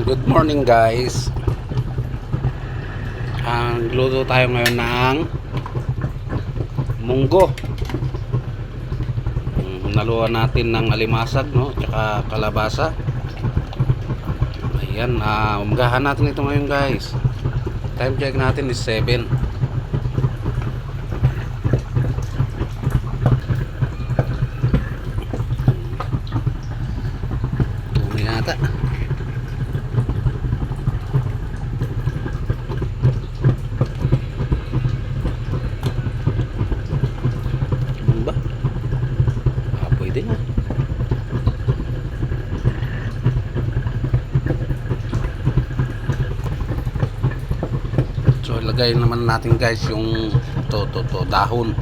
Ayan, good morning guys. Ang luto tayo ngayon ng munggo. Mm, Naluan natin ng alimasag, no? Tsaka kalabasa. Ayan, ah, umgahan natin ito ngayon guys. Time check natin is 7. Tunay yata. Na. So, ilagay naman natin guys yung to, to, to, dahon.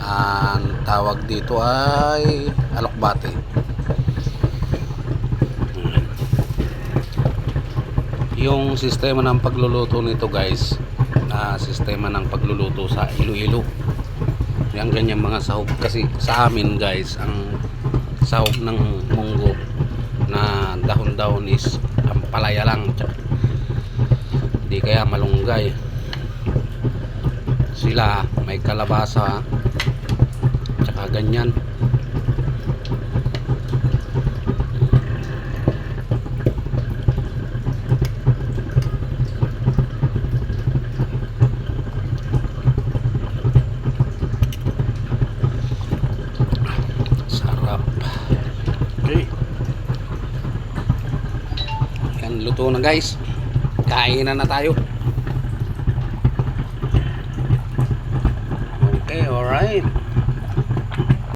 Ang tawag dito ay alokbate. Yung sistema ng pagluluto nito guys, na sistema ng pagluluto sa Iloilo. Yan ganyan mga sahog kasi sa amin guys, ang sahog ng munggo na dahon-dahon is ang palaya lang. Hindi kaya malunggay. Sila may kalabasa tsaka ganyan. Yan, luto na guys. Kainan na tayo.